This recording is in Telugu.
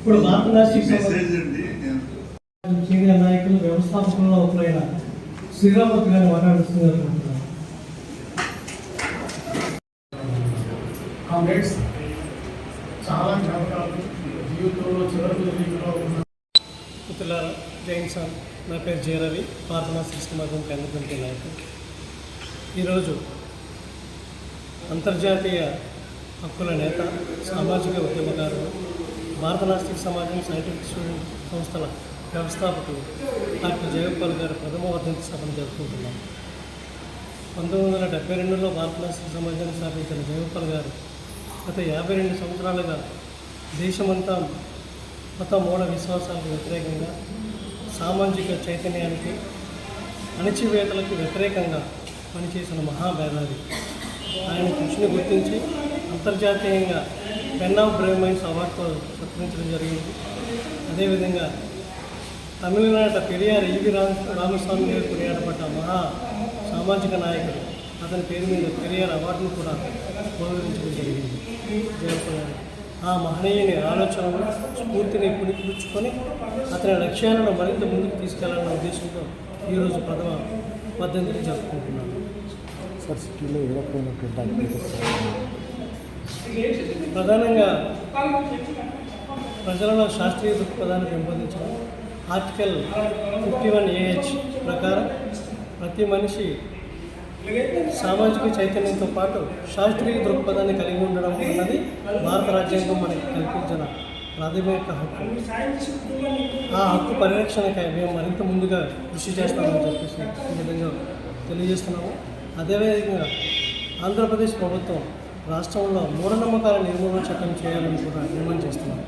ఇప్పుడు భారత నాయకులు వ్యవస్థాపకుల్లో ఒకరైన శ్రీరామూర్తి గారిని అనుకుంటున్నాను. కామ్రేడ్స్ చాలా జ్ఞాపకాలు. జీవితంలో చివరి రోజుల్లో ఉన్న మిత్రులారా జైన్ సార్ నా పేరు జయరవి ప్రార్థనా సిస్టమర్గం కేంద్ర కమిటీ నాయకులు ఈరోజు అంతర్జాతీయ హక్కుల నేత సామాజిక ఉద్యమకారులు భారత నాస్తిక సమాజం సైంటిఫిక్ స్టూడెంట్ సంస్థల వ్యవస్థాపకులు డాక్టర్ జయగోపాల్ గారి ప్రథమ వర్ధంతి సభను జరుపుకుంటున్నాం పంతొమ్మిది వందల డెబ్బై రెండులో భారత నాస్తిక సమాజాన్ని స్థాపించిన జయగోపాల్ గారు గత యాభై రెండు సంవత్సరాలుగా దేశమంతా మత మూఢ విశ్వాసాలకు వ్యతిరేకంగా సామాజిక చైతన్యానికి అణచివేతలకు వ్యతిరేకంగా పనిచేసిన మహాభేదాది. ఆయన కృషిని గుర్తించి అంతర్జాతీయంగా పెన్ ఆఫ్ బ్రేవ్ మైండ్స్ అవార్డుతో సత్కరించడం జరిగింది. అదేవిధంగా తమిళనాట పెరియార్ ఈవి రామ రామస్వామి గారు కొనియాడబడ్డ మహా సామాజిక నాయకుడు. అతని పేరు మీద పెరియార్ అవార్డును కూడా గౌరవించడం జరిగింది. జయపాల్ ఆ మహనీయుని ఆలోచనలు స్ఫూర్తిని పుణికిపుచ్చుకొని అతని లక్ష్యాలను మరింత ముందుకు తీసుకెళ్ళాలన్న ఉద్దేశంతో ఈరోజు ప్రథమ పద్ధతిని జరుపుకుంటున్నాను. సార్ సిటీలో ఇవ్వకపోయినటువంటి ప్రధానంగా ప్రజలలో శాస్త్రీయ దృక్పథాన్ని పెంపొందించడం ఆర్టికల్ ఫిఫ్టీ వన్ ఏహెచ్ ప్రకారం ప్రతి మనిషి సామాజిక చైతన్యంతో పాటు శాస్త్రీయ దృక్పథాన్ని కలిగి ఉండడం అన్నది భారత రాజ్యాంగం మనకి కల్పించిన ప్రాథమిక హక్కు. ఆ హక్కు పరిరక్షణకై మేము మరింత ముందుగా కృషి చేస్తామని చెప్పేసి ఈ విధంగా తెలియజేస్తున్నాము. అదేవిధంగా ఆంధ్రప్రదేశ్ ప్రభుత్వం రాష్ట్రంలో మూఢనమ్మకాల నిర్మూలన చట్టం చేయాలని కూడా డిమాండ్ చేస్తున్నారు.